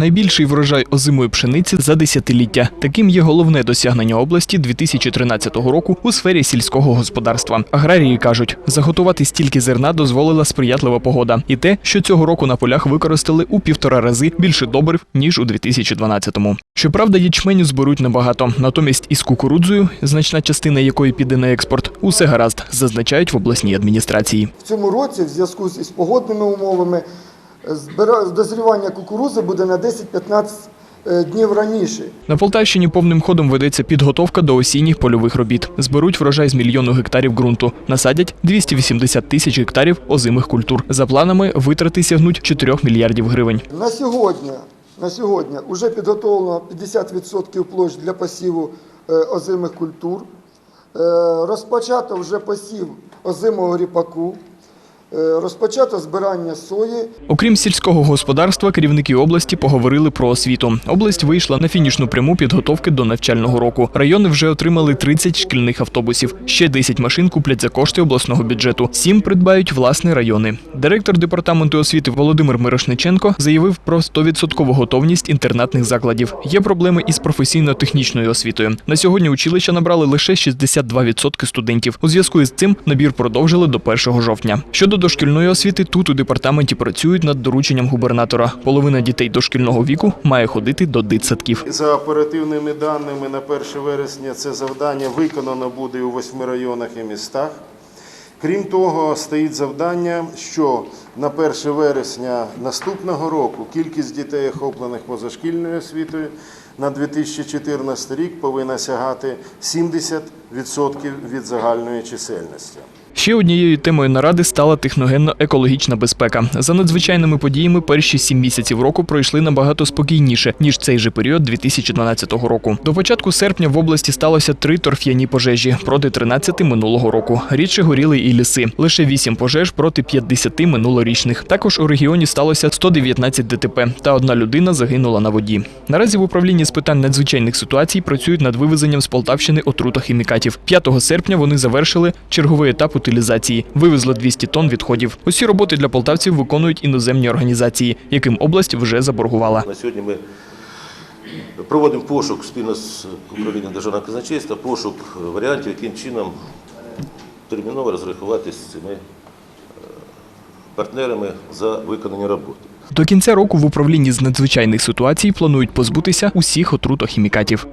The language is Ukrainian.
Найбільший врожай озимої пшениці за десятиліття. Таким є головне досягнення області 2013 року у сфері сільського господарства. Аграрії кажуть, заготувати стільки зерна дозволила сприятлива погода, і те, що цього року на полях використали у півтора рази більше добрив ніж у 2012-му. Щоправда, ячменю зберуть небагато. Натомість із кукурудзою, значна частина якої піде на експорт, усе гаразд, зазначають в обласній адміністрації. В цьому році, в зв'язку з погодними умовами, дозрівання кукурузи буде на 10-15 е, днів раніше. На Полтавщині повним ходом ведеться підготовка до осінніх польових робіт. Зберуть врожай з мільйону гектарів ґрунту, насадять 280 тисяч гектарів озимих культур. За планами витрати сягнуть 4 мільярдів гривень. На сьогодні, на сьогодні вже підготовлено 50% площ для посіву е, озимих культур. Е, Розпочато вже посів озимого ріпаку. Е, Розпочато збирання сої. Окрім сільського господарства, керівники області поговорили про освіту. Область вийшла на фінішну пряму підготовки до навчального року. Райони вже отримали 30 шкільних автобусів. Ще 10 машин куплять за кошти обласного бюджету. Сім придбають власні райони. Директор департаменту освіти Володимир Мирошниченко заявив про 100% готовність інтернатних закладів. Є проблеми із професійно-технічною освітою. На сьогодні училища набрали лише 62% студентів. У зв'язку із цим набір продовжили до 1 жовтня. Щодо дошкільної освіти, тут у департаменті працюють над дорученням губернатора. Половина дітей дошкільного віку має ходити до дитсадків. За оперативними даними на 1 вересня це завдання виконано буде у восьми районах і містах. Крім того, стоїть завдання, що на 1 вересня наступного року кількість дітей, охоплених позашкільною освітою, на 2014 рік повинна сягати 70% від загальної чисельності. Ще однією темою наради стала техногенно-екологічна безпека. За надзвичайними подіями перші сім місяців року пройшли набагато спокійніше ніж цей же період 2012 року. До початку серпня в області сталося три торф'яні пожежі проти 13 минулого року. Рідше горіли і ліси. Лише вісім пожеж проти 50 минулорічних. Також у регіоні сталося 119 ДТП, та одна людина загинула на воді. Наразі в управлінні з питань надзвичайних ситуацій працюють над вивезенням з Полтавщини отрутохімікатів. 5 серпня вони завершили черговий етап утилізації. Вивезли 200 тонн відходів. Усі роботи для полтавців виконують іноземні організації, яким область вже заборгувала. На сьогодні ми проводимо пошук спільно з управлінням державного казначейства, пошук варіантів, яким чином терміново розрахуватися з цими е, партнерами за виконані роботи. До кінця року в управлінні з надзвичайних ситуацій планують позбутися усіх отрутохімікатів.